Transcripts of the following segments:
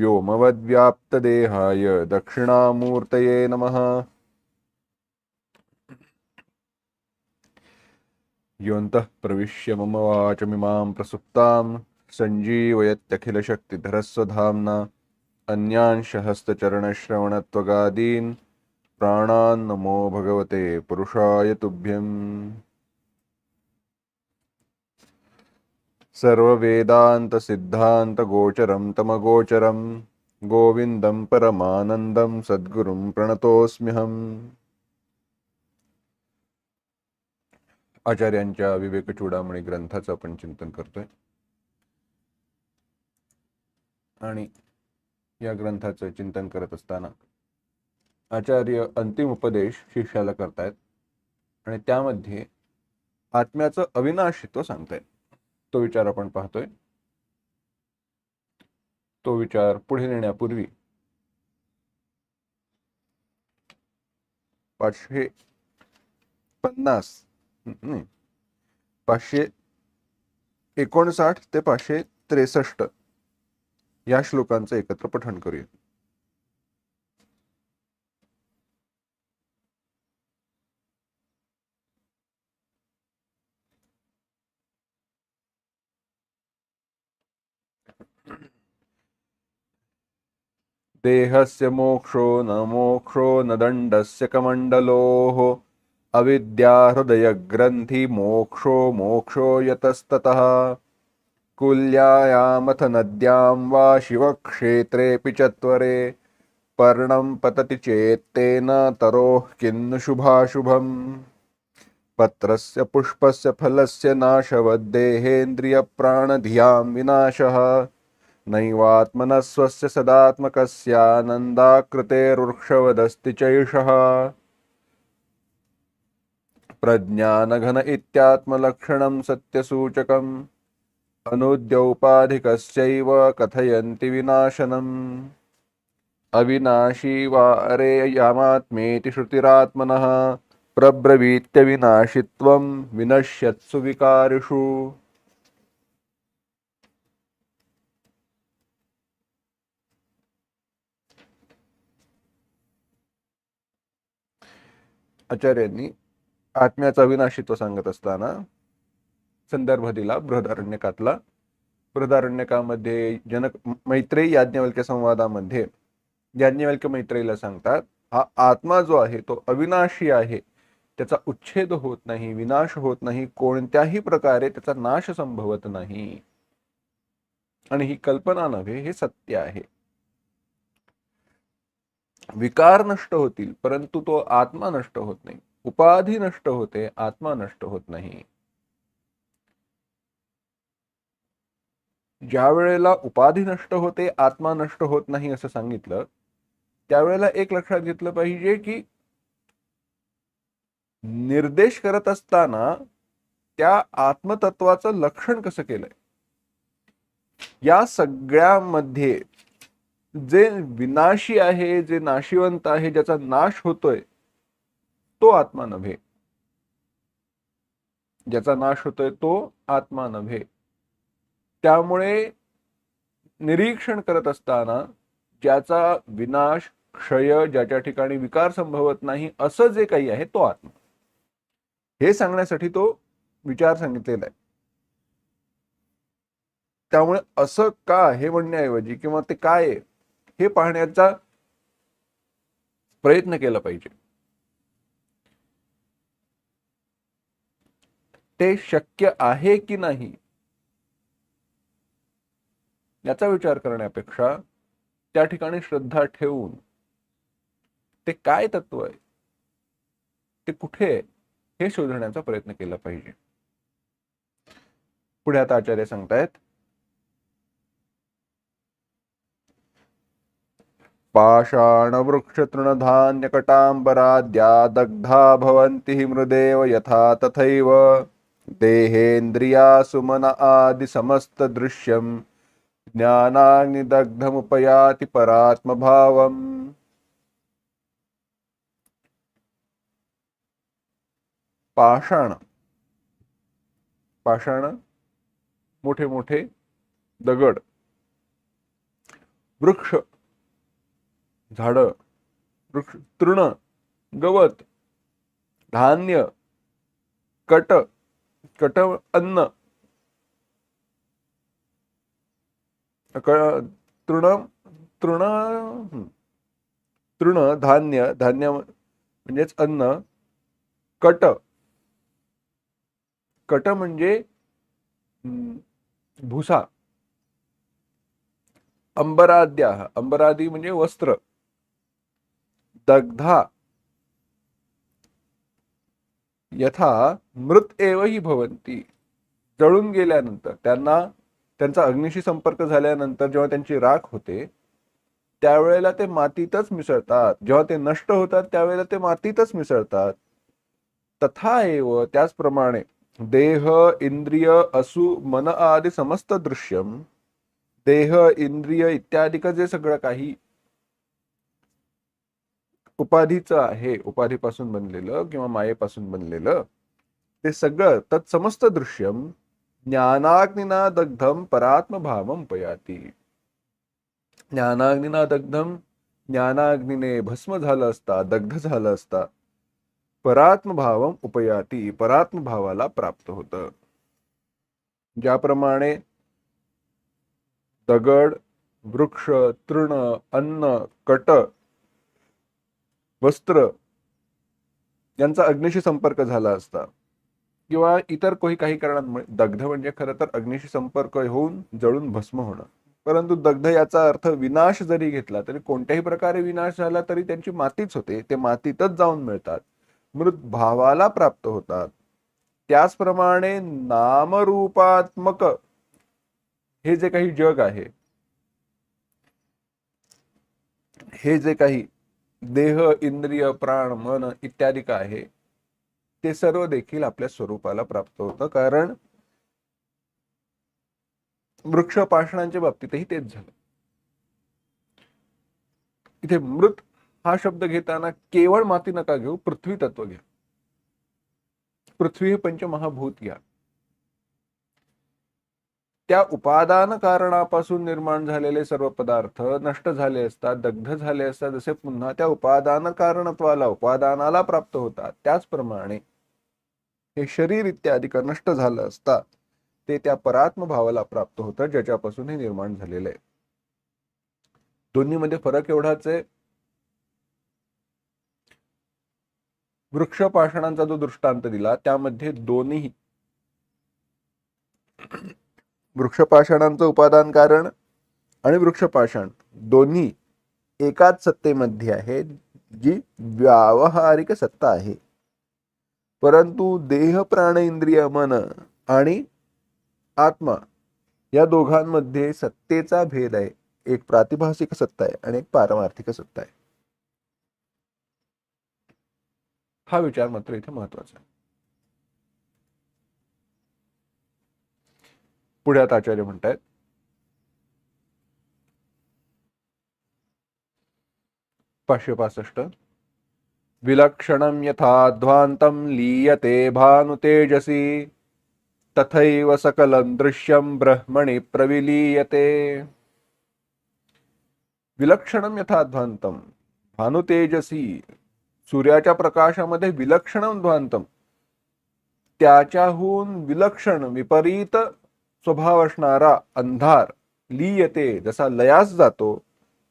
व्योमवद्व्याप्तदेहाय दक्षिणामूर्तये नमः। योऽन्तः प्रविश्य मम वाचमिमां प्रसुप्तां सञ्जीवयत्यखिलशक्तिधरस्वधाम्ना अन्यांशहस्तचरणश्रवणत्वगादीन् प्राणान्नमो प्राणान् नमो भगवते पुरुषाय तुभ्यम्। सर्ववेदान्तसिद्धान्तगोचरं तमगोचरं। गोविन्दं परमानन्दं सद्गुरुं प्रणतोऽस्म्यहम्। आचार्यांच्या विवेक चूडामणी ग्रंथाचं आपण चिंतन करतोय. आणि या ग्रंथाचं चिंतन करत असताना आचार्य अंतिम उपदेश शिष्याला करतायत आणि त्यामध्ये आत्म्याचं अविनाशित्व सांगतायत. तो विचार आपण पाहतोय. तो विचार पुढे नेण्यापूर्वी पाचशे पन्नास पाचशे एकोणसाठ ते पाचशे त्रेसष्ट या श्लोकांचं एकत्र पठण करूया. देहस्य मोक्षो न मोक्षो न दण्डस्य कमण्डलोः। अविद्याहृदयग्रन्थि मोक्षो मोक्षो यतस्ततः। कुल्यायामथ नद्यां वा शिवक्षेत्रेऽपि चत्वरे पर्णं पतति चेत्तेन तरोः किन्नु शुभाशुभम्। पत्रस्य पुष्पस्य फलस्य नाशवद्देहेन्द्रियप्राणधियां विनाशः। नैवात्मनः स्वस्य चैषः। प्रज्ञानघन इत्यात्मलक्षणं सत्यसूचकम्। अनुद्यौपाधिकस्यैव कथयन्ति विनाशनम्। अविनाशी वा अरे यामात्मेति श्रुतिरात्मनः प्रब्रवीत्यविनाशित्वं विनश्यत्सु विकारिषु। आचार्यांनी आत्म्याचा अविनाशित्व सांगत असताना संदर्भ दिला बृहदारण्यकातला बृहदारण्यकामध्ये जनक मैत्रेयी याज्ञवल्क्य संवादामध्ये याज्ञवल्क्य मैत्रेयीला सांगतात हा आत्मा जो आहे तो अविनाशी आहे. त्याचा उच्छेद होत नाही विनाश होत नाही कोणत्याही प्रकारे त्याचा नाश संभवत नाही. आणि ही कल्पना नव्हे हे सत्य आहे. विकार नष्ट होतील परंतु तो आत्मा नष्ट होत नाही. उपाधी नष्ट होते आत्मा नष्ट होत नाही. ज्या वेळेला उपाधी नष्ट होते आत्मा नष्ट होत नाही असं सांगितलं त्यावेळेला एक लक्षात घेतलं पाहिजे की निर्देश करत असताना त्या आत्मतत्वाचं लक्षण कसं केलंय? या सगळ्यामध्ये जे विनाशी आहे जे नाशिवंत आहे ज्याचा नाश होतोय तो आत्मा नव्हे. ज्याचा नाश होतोय तो आत्मा नव्हे. त्यामुळे निरीक्षण करत असताना ज्याचा विनाश क्षय ज्याच्या ठिकाणी विकार संभवत नाही असं जे काही आहे तो आत्मा. हे सांगण्यासाठी तो विचार सांगितलेला आहे. त्यामुळे असं का हे म्हणण्याऐवजी किंवा ते काय आहे? हे पाहण्याचा प्रयत्न केला पाहिजे. ते शक्य आहे की नाही? याचा विचार करण्यापेक्षा त्या ठिकाणी श्रद्धा ठेवून ते काय तत्व आहे? ते कुठे आहे? हे शोधण्याचा प्रयत्न केला पाहिजे. पुढे आता आचार्य सांगतायत पाषाणवृक्षतृणधान्यकटाम्बराद्या दग्धा भवन्ति हि मृदेव यथा तथैव देहेन्द्रियासु मन आदिसमस्तदृश्यम् ज्ञानाग्निदग्धमुपयाति परात्मभावम्। पाषाण। पाषाण। मोठे मोठे दगड। वृक्ष। झाड वृक्ष तृण गवत धान्य कट कट अन्न क- तृण तृण तृण धान्य धान्य म्हणजेच अन्न कट. कट म्हणजे भुसा. अंबराद्या अंबरादी म्हणजे वस्त्र. दग्धा। यथा मृत एव ही भवंती जळून गेल्यानंतर त्यांना त्यांचा अग्निशी संपर्क झाल्यानंतर जेव्हा त्यांची राख होते त्यावेळेला ते मातीतच मिसळतात. जेव्हा ते नष्ट होतात त्यावेळेला ते मातीतच मिसळतात. तथा एव त्याचप्रमाणे देह इंद्रिय असु मन आदी समस्त दृश्यम देह इंद्रिय इत्यादिक जे सगळं काही उपाधीचं आहे उपाधीपासून बनलेलं किंवा मायेपासून बनलेलं ते सगळं तत्समस्त दृश्यम ज्ञानाग्निना दग्धम परात्मभावम पयाती. ज्ञानाग्निना दग्धम ज्ञानाग्निने भस्म झालं असता दग्ध झालं असता परात्मभावम उपयाती परात्मभावाला प्राप्त होतं. ज्याप्रमाणे दगड वृक्ष तृण अन्न कट वस्त्र यांचा अग्निशी संपर्क झाला असता. किंवा इतर कोही काही कारणांमुळे दग्ध म्हणजे खरं तर अग्निशी संपर्क होऊन जळून भस्म होणं. परंतु दग्ध याचा अर्थ विनाश जरी घेतला तरी कोणत्याही प्रकारे विनाश झाला तरी त्यांची मातीच होते. ते मातीतच जाऊन मिळतात. मृत भावाला प्राप्त होतात. त्याचप्रमाणे नामरूपात्मक हे जे काही जग आहे हे जे काही देह इंद्रिय प्राण मन इत्यादी काय आहे ते सर्व देखील आपल्या स्वरूपाला प्राप्त होतं. कारण वृक्षपाषणांच्या बाबतीतही तेच झालं. इथे मृत हा शब्द घेताना केवळ माती नका घेऊ पृथ्वी तत्व घ्या. पृथ्वी हे पंचमहाभूत घ्या. त्या उपादान कारणापासून निर्माण झालेले सर्व पदार्थ नष्ट झाले असतात दग्ध झाले असतात. जसे पुन्हा त्या उपादान कारणत्वाला उपादानाला प्राप्त होतात. त्याचप्रमाणे हे शरीर इत्यादी नष्ट झालं असता ते त्या परात्म भावाला प्राप्त होतं ज्याच्यापासून हे निर्माण झालेलं. आहे दोन्हीमध्ये फरक एवढाच आहे. वृक्षपाषणांचा जो दृष्टांत दिला त्यामध्ये दोन्ही वृक्षपाषाणांचं उपादान कारण आणि वृक्षपाषाण दोन्ही एकाच सत्तेमध्ये आहे जी व्यावहारिक सत्ता आहे. परंतु देह प्राण इंद्रिय मन आणि आत्मा या दोघांमध्ये सत्तेचा भेद आहे. एक प्रातिभासिक सत्ता आहे आणि एक पारमार्थिक सत्ता आहे. हा विचार मात्र इथे महत्त्वाचा आहे. पुढे आता आचार्य म्हणतायत. पाचशे पासष्ट. विलक्षणं यथा ध्वान्तं लीयते भानुतेजसी तथैव सकलं दृश्यं ब्रह्मणि प्रविलीयते। विलक्षणं यथा ध्वान्तं भानुतेजसी सूर्याच्या प्रकाशामध्ये विलक्षणं ध्वांतम त्याच्याहून विलक्षण विपरीत स्वभाव असणारा अंधार लीयते. जसा लयास जातो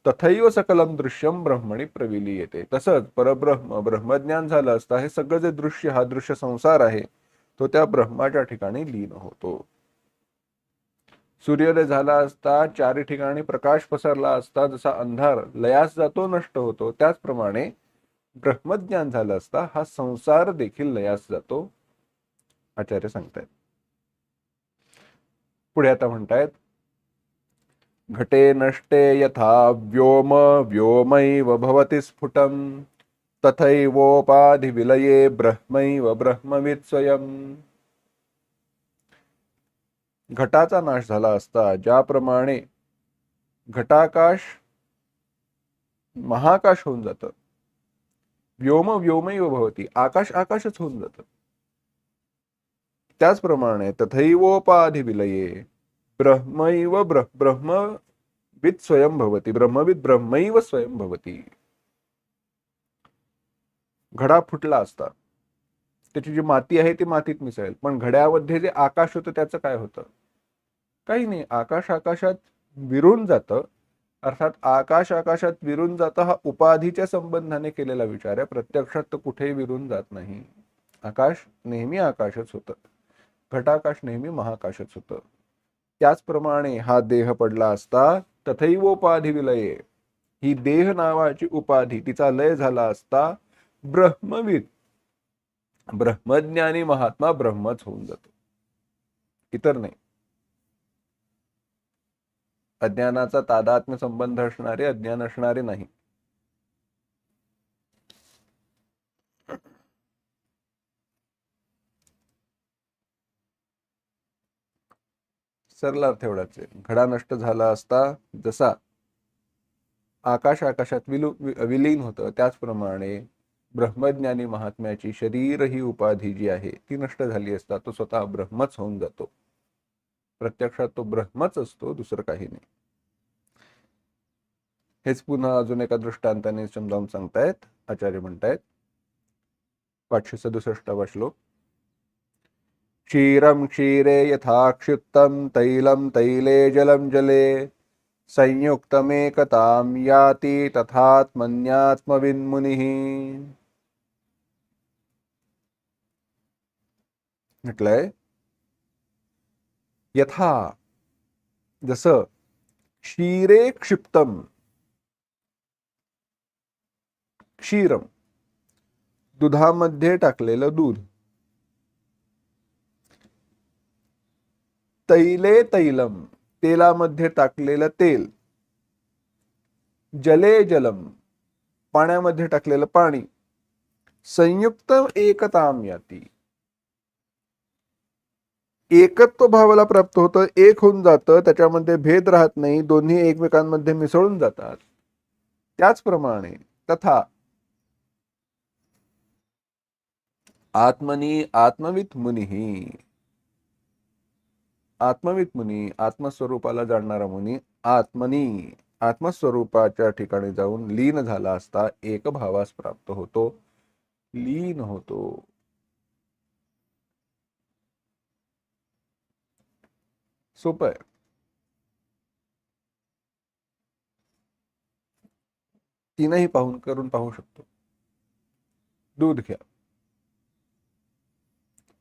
तथैव सकलम दृश्यम ब्रह्मणी प्रविली येते तसंच परब्रह्म ब्रह्मज्ञान झालं असता हे सगळं जे दृश्य हा दृश्य संसार आहे तो त्या ब्रह्माच्या ठिकाणी लीन होतो. सूर्योदय झाला असता चारी ठिकाणी प्रकाश पसरला असता जसा अंधार लयास जातो नष्ट होतो त्याचप्रमाणे ब्रह्मज्ञान झालं असता हा संसार देखील लयास जातो आचार्य सांगतायत. पुढे आता म्हणतायत घटे नष्टे यथा व्योम व्योमैव भवति तथैवोपाधि विलये ब्रह्मैव ब्रह्मवित् स्वयं घटाचा नाश झाला असता ज्याप्रमाणे घटाकाश महाकाश होऊन जातं व्योम व्योमैव भवती आकाश आकाशच होऊन जातं. त्याचप्रमाणे तथैवोपाधी विलये ब्रह्मैव ब्र ब्रह्मविद स्वयं भवती ब्रह्मविद ब्रह्मैव स्वयं भवती. घडा फुटला असता. त्याची जी माती आहे ती मातीत मिसळेल. पण घड्यामध्ये जे आकाश होतं त्याचं काय होतं? काही नाही. आकाश आकाशात विरून जातं. अर्थात आकाश आकाशात विरून जातं हा उपाधीच्या संबंधाने केलेला विचार आहे. प्रत्यक्षात तो कुठेही विरून जात नाही. आकाश नेहमी आकाशच होतं. घटाकाश नेहमी महाकाशच होतं. त्याचप्रमाणे हा देह पडला असता तथैवोपाधी विलये ही देह नावाची उपाधी तिचा लय झाला असता ब्रह्मविद. ब्रह्मज्ञानी महात्मा ब्रह्मच होऊन जातो. इतर नाही. अज्ञानाचा तादात्म्य संबंध असणारे अज्ञान असणारे नाही. सरला अर्थ एवढाच आहे. घडा नष्ट झाला असता जसा आकाश आकाशात विलु वि- विलीन होतं त्याचप्रमाणे ब्रह्मज्ञानी महात्म्याची शरीर ही उपाधी जी आहे ती नष्ट झाली असता तो स्वतः ब्रह्मच होऊन जातो. प्रत्यक्षात तो ब्रह्मच असतो दुसरं काही नाही. हेच पुन्हा अजून एका दृष्टांताने समजावून सांगतायत आचार्य म्हणतायत. पाचशे सदुसष्टावा श्लोक. क्षीरं क्षीरे यथाक्षिप्तं तैलं तैले जलं जले। संयुक्तमेकतां याति तथात्मन्यात्मविन्मुनिः। म्हटलंय? यथा जसं क्षीरे क्षिप्तम क्षीरम दुधामध्ये टाकलेलं दूध। तैले तैलम तेलामध्ये टाकलेलं तेल. जले जलम पाण्यामध्ये टाकलेलं पाणी. संयुक्त एकताम याती. एकत्व भावाला प्राप्त होतं एक होऊन जातं त्याच्यामध्ये भेद राहत नाही दोन्ही एकमेकांमध्ये मिसळून जातात. त्याचप्रमाणे तथा आत्मनी आत्मवित मुनिही आत्मवित मुनी आत्मस्वरूपाला जाणणारा मुनी आत्मनी आत्मस्वरूपाच्या ठिकाणी जाऊन लीन झाला असता एक भावास प्राप्त होतो. लीन होतो. सोपं आहे. तीनही पाहून करून पाहू शकतो. दूध घ्या.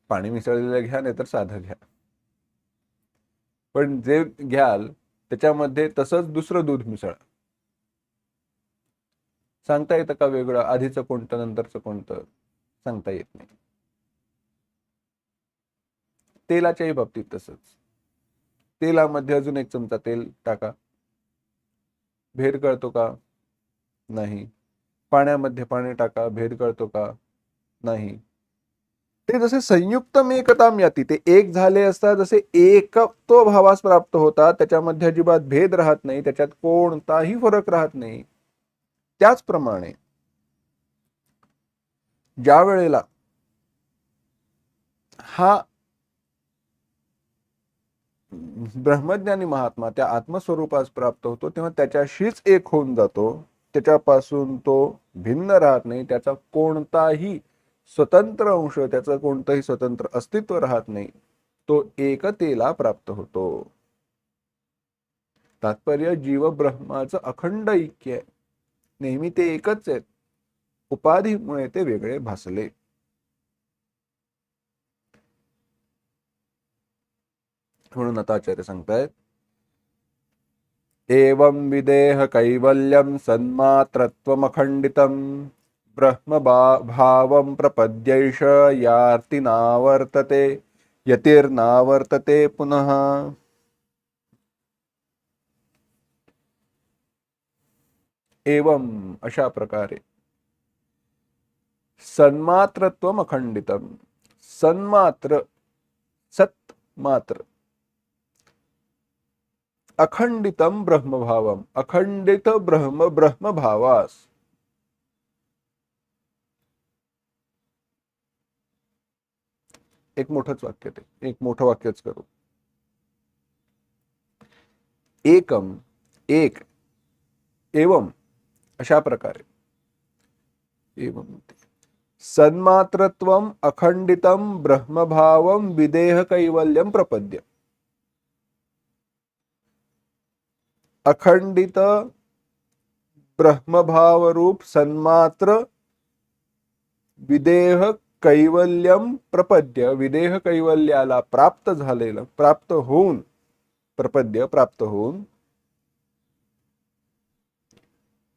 पाणी मिसळलेलं घ्या नाहीतर साधं घ्या. पण जे घ्याल त्याच्यामध्ये तसंच दुसरं दूध मिसळा. सांगता येतं का वेगळं? आधीचं कोणतं नंतरचं कोणतं? सांगता येत नाही. तेलाच्याही बाबतीत तसंच. तेलामध्ये अजून एक चमचा तेल टाका. भेद कळतो का? नाही. पाण्यामध्ये पाणी टाका. भेद कळतो का? नाही. ते जसे संयुक्त एकताम याती ते एक झाले असता जसे एकत्व भावास प्राप्त होतात त्याच्यामध्ये अजिबात भेद राहत नाही त्याच्यात कोणताही फरक राहत नाही. त्याचप्रमाणे ज्या वेळेला हा ब्रह्मज्ञानी महात्मा त्या आत्मस्वरूपास प्राप्त होतो तेव्हा त्याच्याशीच एक होऊन जातो त्याच्यापासून तो भिन्न राहत नाही त्याचा कोणताही स्वतंत्र अंश त्याचं कोणतंही स्वतंत्र अस्तित्व राहत नाही तो एकतेला प्राप्त होतो. तात्पर्य जीव ब्रह्माचं अखंड ऐक्य आहे. नेहमी ते एकच आहेत. उपाधीमुळे ते वेगळे भासले. म्हणून आता आचार्य सांगतायत एवं विदेह कैवल्यं सन्मात्रत्वमखण्डितं ब्रह्मभावं प्रपद्यैष यार्तिनावर्तते यतिर्नावर्तते पुनः। एवम अशा प्रकारे। सन्मात्रत्व अखंडितम सन्मात्र सत मात्र अखंडितम ब्रह्मभावम। अखंडित ब्रह्म ब्रह्मभावास। एक मोठंच वाक्य ते. एक मोठं वाक्यच करू. एकम एक एवम अशा प्रकारे. एवम सन्मात्रत्वम अखंडितम ब्रह्मभाव विदेह कैवल्यम प्रपद्य. अखंडित ब्रह्मभावरूप सन्मात्र विदेह कैवल्यम प्रपद्य विदेह कैवल्याला प्राप्त झालेलं प्राप्त होऊन प्रपद्य प्राप्त होऊन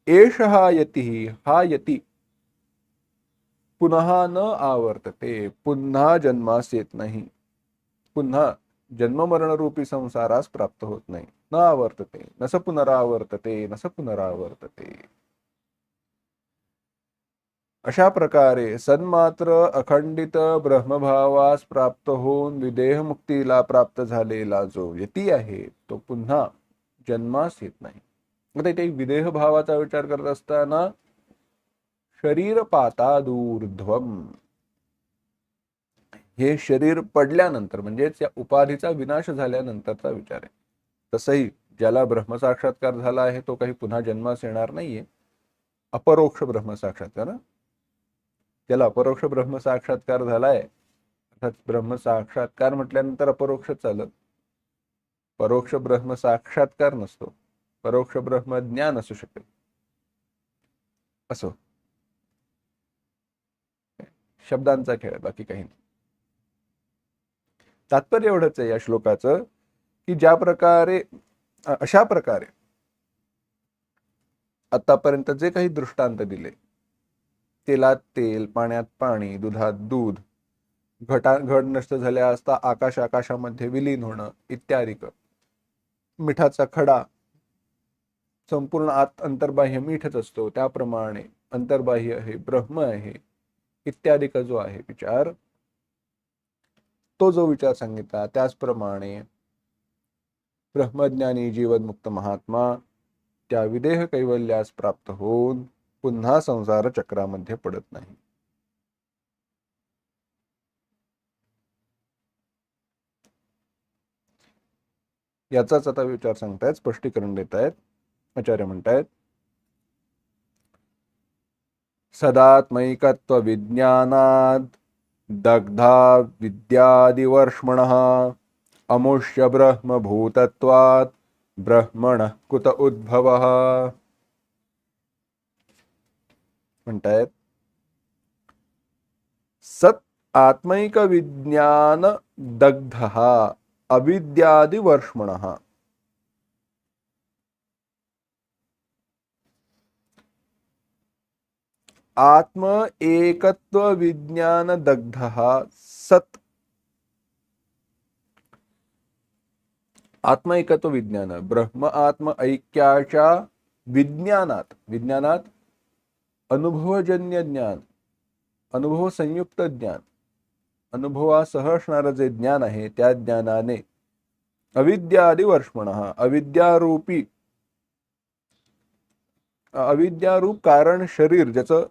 एष हा यती हा यती पुन्हा न आवर्तते पुन्हा जन्मास येत नाही पुन्हा जन्ममरणरूपी संसारास प्राप्त होत नाही न आवर्तते नस पुनरावर्तते नस पुनरावर्तते. अशा प्रकारे सन्मात्र अखंडित ब्रह्मभावास प्राप्त होऊन विदेह मुक्तीला प्राप्त झालेला जो यती आहे तो पुन्हा जन्मास येत नाही. ते विदेह भावाचा विचार करत असताना शरीर पाता दूर्ध्वम. हे शरीर पडल्यानंतर म्हणजेच या उपाधीचा विनाश झाल्यानंतरचा विचार आहे. तसंही ज्याला ब्रह्मसाक्षात्कार झाला आहे तो काही पुन्हा जन्मास येणार नाहीये. अपरोक्ष ब्रह्मसाक्षात्कार त्याला अपरोक्ष ब्रह्म साक्षात्कार झालाय. अर्थात ब्रह्म साक्षात्कार म्हटल्यानंतर अपरोक्ष चालत. परोक्ष ब्रह्म साक्षात्कार नसतो. परोक्ष ब्रह्म ज्ञान असू शकेल. असो. शब्दांचा खेळ आहे, बाकी काही नाही. तात्पर्य एवढंच आहे या श्लोकाचं की ज्या प्रकारे अशा प्रकारे आतापर्यंत जे काही दृष्टांत दिले तेलात तेल पाण्यात पाणी दुधात दूध घटा घट नष्ट झाल्या असता आकाश आकाशामध्ये विलीन होणं इत्यादी मिठाचा खडा संपूर्ण आत अंतर्बाह्य मीठच असतो. त्याप्रमाणे अंतर्बाह्य हे ब्रह्म आहे. इत्यादी जो आहे विचार. तो जो विचार सांगितला त्याचप्रमाणे ब्रह्मज्ञानी जीवनमुक्त महात्मा त्या विदेह कैवल्यास प्राप्त होऊन पुन्हा संसार चक्रामध्ये पडत नाही. याचाच आता विचार सांगतायत स्पष्टीकरण देत आहेत आचार्य म्हणतायत सदात्मैकत्व विज्ञानाद दग्धा विद्यादिवर्ष्मण अमुष्य ब्रह्मभूतत्वात् ब्रह्मण कुत उद्भव। म्हणतायत सत आत्मैक विज्ञान दग्ध अविद्यादिवर्ष्मण आत्म एकत्व विज्ञान दग्ध सत आत्म एकत्व विज्ञान ब्रह्म आत्म ऐक्याच्या विज्ञानात विज्ञानात अनुभवजन्य ज्ञान अनुभव संयुक्त ज्ञान अनुभवासह असणारं जे ज्ञान आहे त्या ज्ञानाने अविद्यादिवर्षमण अविद्यारूपी अविद्यारूप कारण शरीर ज्याचं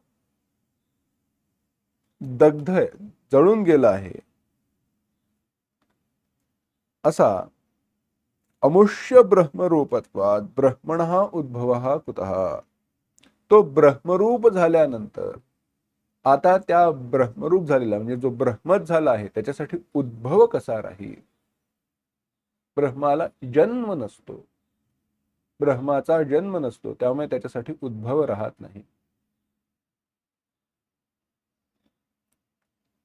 दग्ध आहे जळून गेलं आहे असा अमुष्य ब्रह्मरूपत्वात ब्रह्मण उद्भव कुतः? तो ब्रह्मरूप झाल्यानंतर आता त्या ब्रह्मरूप झालेला म्हणजे जो ब्रह्मच झाला आहे त्याच्यासाठी उद्भव कसा राहील? ब्रह्माला जन्म नसतो. ब्रह्माचा जन्म नसतो त्यामुळे त्याच्यासाठी उद्भव राहत नाही.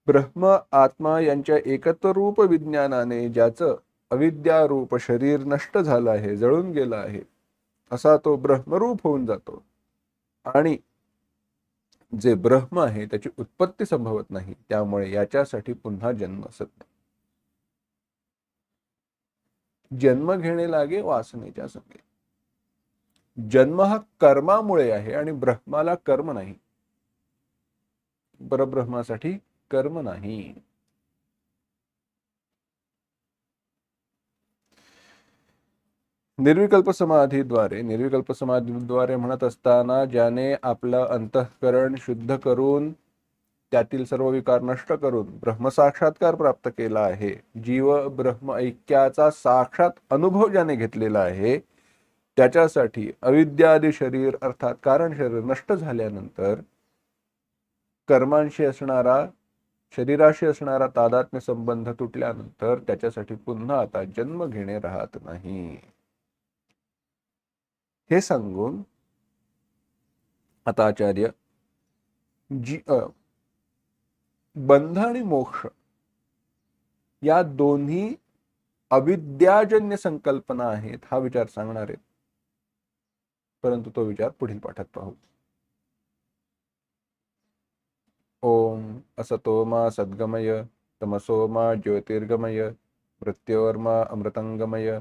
ब्रह्म आत्मा यांच्या एकत्र रूप विज्ञानाने ज्याचं अविद्यारूप शरीर नष्ट झालं आहे जळून गेलं आहे असा तो ब्रह्मरूप होऊन जातो. आणि जे ब्रह्म आहे त्याची उत्पत्ती संभवत नाही त्यामुळे याच्यासाठी पुन्हा जन्म असत जन्म घेणे लागे वासनेच्या संगे. जन्म हा कर्मामुळे आहे आणि ब्रह्माला कर्म नाही. परब्रह्मासाठी कर्म नाही. निर्विकल्प समाधीद्वारे निर्विकल्प समाधीद्वारे म्हणत असताना ज्याने आपलं अंतःकरण शुद्ध करून त्यातील सर्व विकार नष्ट करून ब्रह्मसाक्षात्कार प्राप्त केला आहे. जीव ब्रह्म ऐक्याचा साक्षात अनुभव ज्याने घेतलेला आहे त्याच्यासाठी अविद्यादी शरीर अर्थात कारण शरीर नष्ट झाल्यानंतर कर्मांशी असणारा शरीराशी असणारा तादात्म्य संबंध तुटल्यानंतर त्याच्यासाठी पुन्हा आता जन्म घेणे राहत नाही. हे सांगून आता आचार्य जी अ, बंध आणि मोक्ष या दोन्ही अविद्याजन्य संकल्पना आहेत हा विचार सांगणार आहेत. परंतु तो विचार पुढील पाठात पाहू. ओम असतो मा सद्गमय तमसो मा ज्योतिर्गमय मृत्योर्मा अमृतंगमय